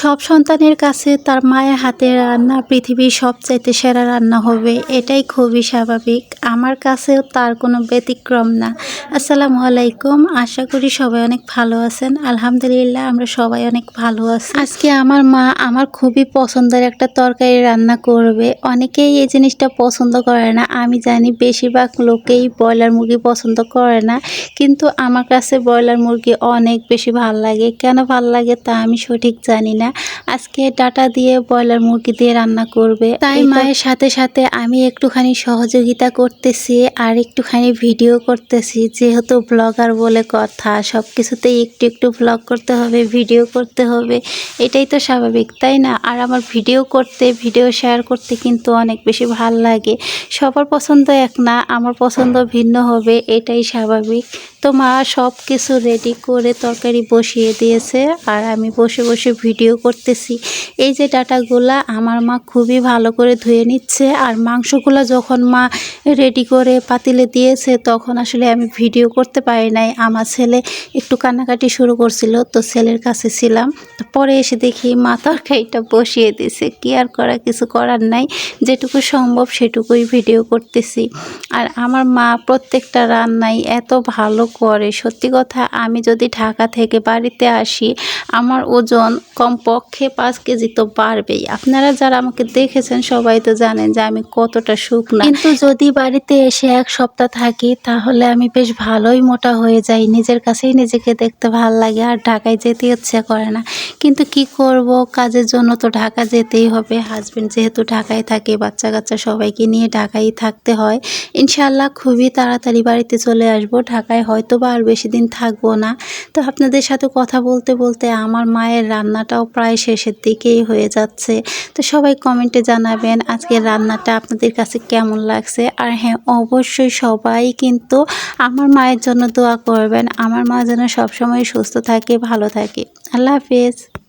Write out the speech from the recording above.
সব সন্তানের কাছে তার মায়ের হাতের রান্না পৃথিবীর সবচাইতে সেরা রান্না হবে, এটাই খুবই স্বাভাবিক। আমার কাছেও তার কোনো ব্যতিক্রম না। আসসালামু আলাইকুম, আশা করি সবাই অনেক ভালো আছেন। আলহামদুলিল্লাহ, আমরা সবাই অনেক ভালো আছি। আজকে আমার মা আমার খুবই পছন্দের একটা তরকারি রান্না করবে। অনেকেই এই জিনিসটা পছন্দ করে না। আমি জানি বেশিরভাগ লোকেই ব্রয়লার মুরগি পছন্দ করে না, কিন্তু আমার কাছে ব্রয়লার মুরগি অনেক বেশি ভালো লাগে। কেন ভালো লাগে তা আমি সঠিক জানি না। আজকে ডাটা দিয়ে ব্রয়লার মুরগি দিয়ে রান্না করবে। তাই মায়ের সাথে সাথে আমি একটুখানি সহযোগিতা করতেছি আর একটুখানি ভিডিও করতেছি। যেহেতু ব্লগার বলে কথা সব কিছুতেই একটু একটু ব্লগ করতে হবে ভিডিও করতে হবে এটাই তো স্বাভাবিক তাই না? আর আমার ভিডিও করতে ভিডিও শেয়ার করতে কিন্তু অনেক বেশি ভালো লাগে। সবার পছন্দ এক না আমার পছন্দ ভিন্ন হবে এটাই স্বাভাবিক। তো মা সব কিছু রেডি করে তরকারি বসিয়ে দিয়েছে আর আমি বসে বসে ভিডিও করতেছি। এই যে ডাটাগুলা আমার মা খুবই ভালো করে ধুয়ে নিচ্ছে আর মাংসগুলো যখন মা রেডি করে পাতিলে দিয়েছে তখন আসলে আমি ভিডিও করতে পারি নাই। আমার ছেলে একটু কান্নাকাটি শুরু করছিল, তো ছেলের কাছে ছিলাম। পরে এসে দেখি মা তরকারিটা বসিয়ে দিয়েছে। কি আর করা, কিছু করার নাই। যেটুকু সম্ভব সেটুকুই ভিডিও করতেছি। আর আমার মা প্রত্যেকটা রান্নাই এত ভালো করে। সত্যি কথা, আমি যদি ঢাকা থেকে বাড়িতে আসি, আমার ওজন কমপক্ষে পাঁচ কেজি তো বাড়বেই। আপনারা যারা আমাকে দেখেছেন সবাই তো জানেন যে আমি কতটা শুকনা। কিন্তু যদি বাড়িতে এসে এক সপ্তাহ থাকি, তাহলে আমি বেশ ভালোই মোটা হয়ে যাই। নিজের কাছেই নিজেকে দেখতে ভালো লাগে, আর ঢাকায় যেতে ইচ্ছে করে না। কিন্তু কি করব? কাজের জন্য তো ঢাকা যেতেই হবে। হাজবেন্ড যেহেতু ঢাকায় থাকে বাচ্চা কাচ্চা সবাইকে নিয়ে ঢাকায় থাকতে হয়। ইনশাল্লাহ খুবই তাড়াতাড়ি বাড়িতে চলে আসব। ঢাকায় হয়তো বা আর বেশি দিন থাকব না। তো আপনাদের সাথে কথা বলতে বলতে আমার মায়ের রান্নাটাও প্রায় শেষের দিকেই হয়ে যাচ্ছে। তো সবাই কমেন্টে জানাবেন আজকে রান্নাটা আপনাদের কাছে কেমন লাগছে? আর হ্যাঁ অবশ্যই সবাই কিন্তু আমার মায়ের জন্য দোয়া করবেন। আমার মা যেন সবসময় সুস্থ থাকে, ভালো থাকে। আল্লাহ হাফেজ।